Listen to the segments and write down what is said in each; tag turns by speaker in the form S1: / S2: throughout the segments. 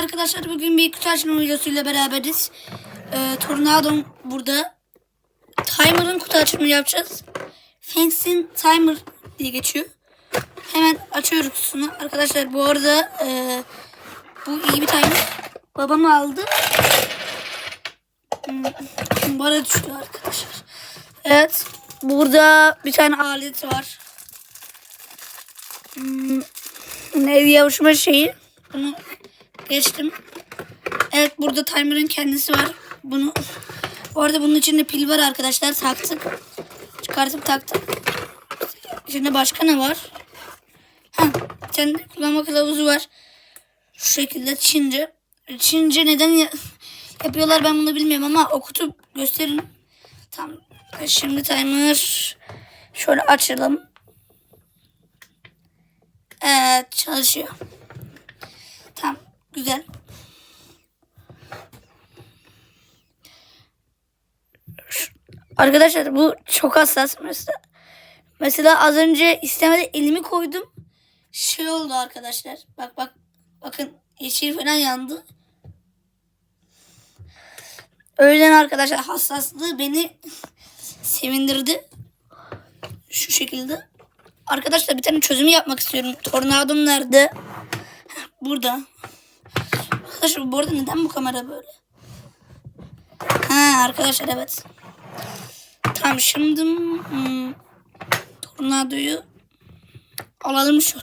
S1: arkadaşlar bugün bir kutu açma videosuyla beraberiz. Ee, Tornado burada. Timer'ın kutu açımını yapacağız. Fancy'in Timer diye geçiyor. Hemen açıyoruz kutusunu. Arkadaşlar bu arada e, bu iyi bir timer. Babam aldı. Hmm, Bana düştü arkadaşlar. Evet. Burada bir tane alet var. Hmm, ne yavuşma şeyi. Bunu geçtim. Evet burada timer'ın kendisi var. Bunu bu arada bunun içinde pil var arkadaşlar. Taktık. Çıkartıp taktık. İçinde başka ne var? Ha, bir kullanma kılavuzu var. Şu şekilde Çince. Çince neden ya- yapıyorlar ben bunu bilmiyorum ama o kutu gösterin. Tamam. Şimdi timer şöyle açalım. Evet çalışıyor. Tamam güzel. Arkadaşlar bu çok hassas mesela. Mesela az önce istemede elimi koydum. Şey oldu arkadaşlar. Bak bak. Bakın yeşil falan yandı. Öyle arkadaşlar hassaslığı beni sevindirdi. Şu şekilde. Arkadaşlar bir tane çözümü yapmak istiyorum. Tornadom nerede? Burada. Arkadaşlar bu arada neden bu kamera böyle? Ha arkadaşlar evet. Tamam şimdi hmm, tornadoyu alalım şu.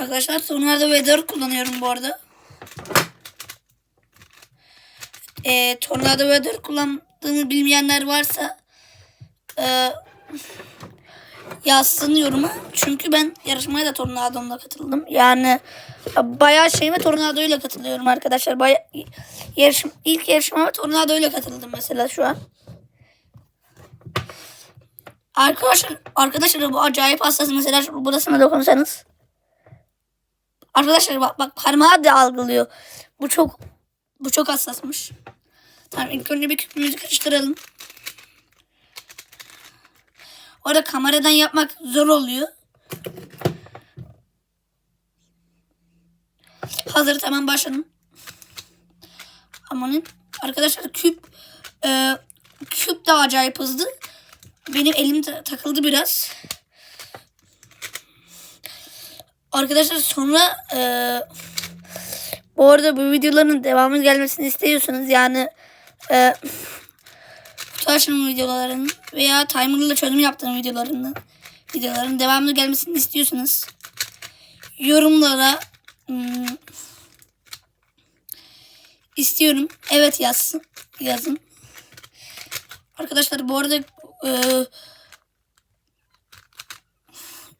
S1: Arkadaşlar tornado V4 kullanıyorum bu arada. Ee, tornado V4 kullandığını bilmeyenler varsa e, yazsın yoruma. Çünkü ben yarışmaya da Tornado'mla katıldım. Yani bayağı şeyime Tornado'yla katılıyorum arkadaşlar. Bayağı yarışım, ilk yarışmama Tornado'yla katıldım mesela şu an. Arkadaşlar, arkadaşlar bu acayip hassas. Mesela burasına dokunsanız. Arkadaşlar bak bak parmağı da algılıyor. Bu çok bu çok hassasmış. Tamam ilk önce bir küpümüzü karıştıralım. Orada kameradan yapmak zor oluyor. Hazır tamam başladım. Amanın arkadaşlar küp e, küp de acayip hızlı. Benim elim ta- takıldı biraz. Arkadaşlar sonra e, bu arada bu videoların devamı gelmesini istiyorsanız yani e, açma videolarının veya timer'la çözüm yaptığım videolarının videoların devamlı gelmesini istiyorsanız yorumlara hmm, istiyorum. Evet yazsın. Yazın. Arkadaşlar bu arada e,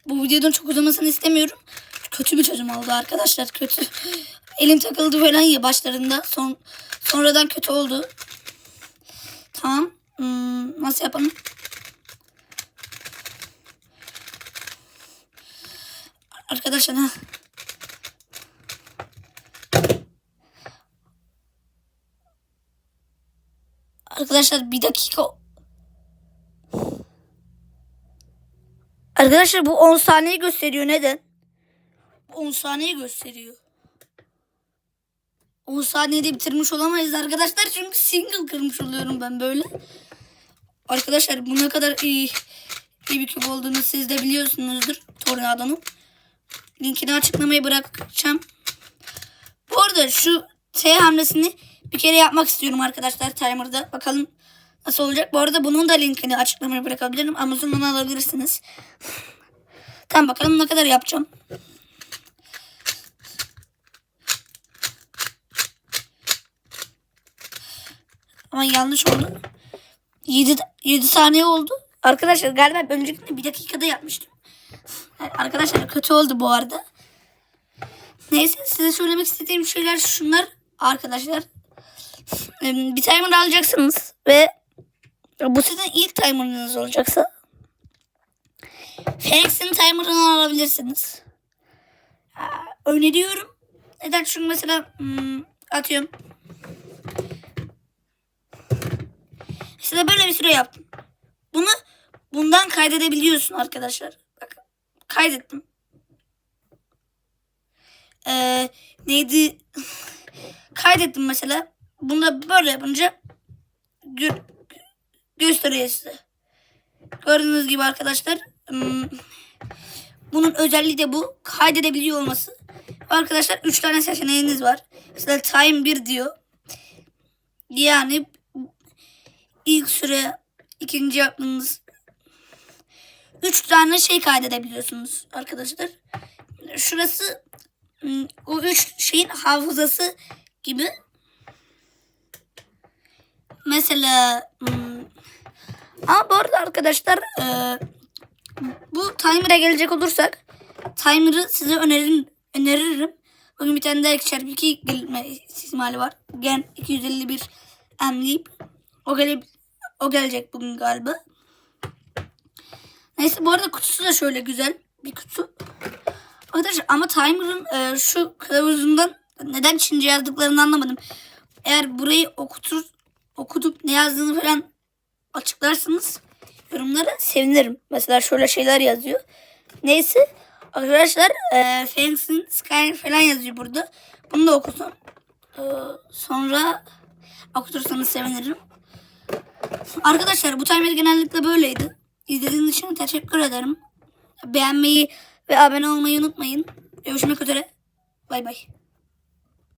S1: bu videonun çok uzamasını istemiyorum. Kötü bir çözüm oldu arkadaşlar. Kötü. Elim takıldı falan ya başlarında. Son, sonradan kötü oldu. Tamam. Hmm, nasıl yapalım? Arkadaşlar ha. Arkadaşlar bir dakika. Arkadaşlar bu 10 saniye gösteriyor. Neden? 10 saniye gösteriyor. 10 saniyede bitirmiş olamayız arkadaşlar. Çünkü single kırmış oluyorum ben böyle. Arkadaşlar bu ne kadar iyi, iyi bir küp olduğunu siz de biliyorsunuzdur. Tornado'nun. Linkini açıklamaya bırakacağım. Bu arada şu T hamlesini bir kere yapmak istiyorum arkadaşlar timer'da. Bakalım nasıl olacak. Bu arada bunun da linkini açıklamaya bırakabilirim. Amazon'dan alabilirsiniz. tamam bakalım ne kadar yapacağım. Ama yanlış oldu. 7, 7 saniye oldu. Arkadaşlar galiba ben öncekinde bir dakikada yapmıştım. Arkadaşlar kötü oldu bu arada. Neyse size söylemek istediğim şeyler şunlar arkadaşlar. Ee, Bir timer alacaksınız ve bu sizin ilk timer'ınız olacaksa Phoenix'in timer'ını alabilirsiniz. Aa, Öneriyorum. Neden? Çünkü mesela hmm, atıyorum. Mesela böyle bir süre yaptım. Bunu bundan kaydedebiliyorsun arkadaşlar. Bak kaydettim. Ee, neydi? kaydettim mesela. Bunu da böyle yapınca gö- gösteriyor size. Gördüğünüz gibi arkadaşlar hmm, bunun özelliği de bu. Kaydedebiliyor olması. Arkadaşlar 3 tane seçeneğiniz var. Mesela time 1 diyor. Yani ilk süre ikinci yaptığınız 3 tane şey kaydedebiliyorsunuz arkadaşlar. Şurası hmm, o 3 şeyin hafızası gibi. Mesela hmm, ama bu arada arkadaşlar e, bu timer'a gelecek olursak timer'ı size öneririm, öneririm. Bugün bir tane daha 2 çarpı 2 gelme ihtimali var. Gen 251 emleyip o, gele, o gelecek bugün galiba. Neyse bu arada kutusu da şöyle güzel bir kutu. Arkadaşlar ama timer'ın e, şu kılavuzundan neden Çince yazdıklarını anlamadım. Eğer burayı okutur, okutup ne yazdığını falan açıklarsanız yorumlara sevinirim. Mesela şöyle şeyler yazıyor. Neyse arkadaşlar e, Fancy'nin Sky falan yazıyor burada. Bunu da okudum. E, sonra okutursanız sevinirim. Arkadaşlar bu timer genellikle böyleydi. İzlediğiniz için teşekkür ederim. Beğenmeyi ve abone olmayı unutmayın. Görüşmek üzere. Bay bay.